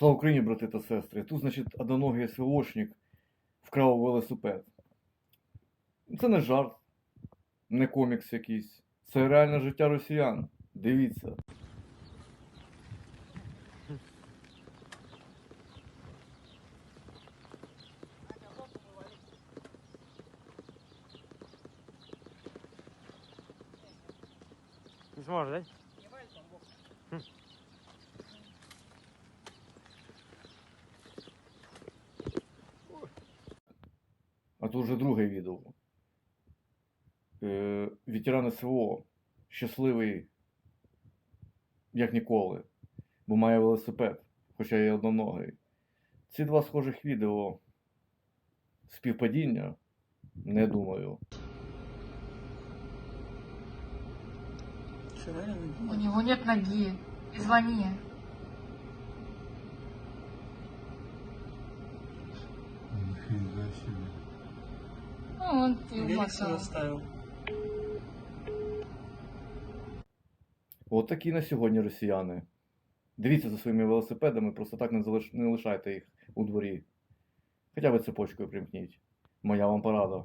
Слава Україні, брати та сестри. Тут, значить, одноногий СВОшник вкрав велосипед. Це не жарт, не комікс якийсь. Це реальне життя росіян. Дивіться. Не сможешь, да? А тут вже друге відео. Е, ветеран СВО щасливий, як ніколи, бо має велосипед, хоча є одноногий. Ці два схожих відео співпадіння, не думаю. У него нет ноги. Звони. Нифига себе. Он и Велик умотал. сюда ставил. От такі на сьогодні росіяни. Дивіться за своїми велосипедами, просто так не, залиш... не лишайте їх у дворі. Хоча б цепочкою примкніть. Моя вам порада.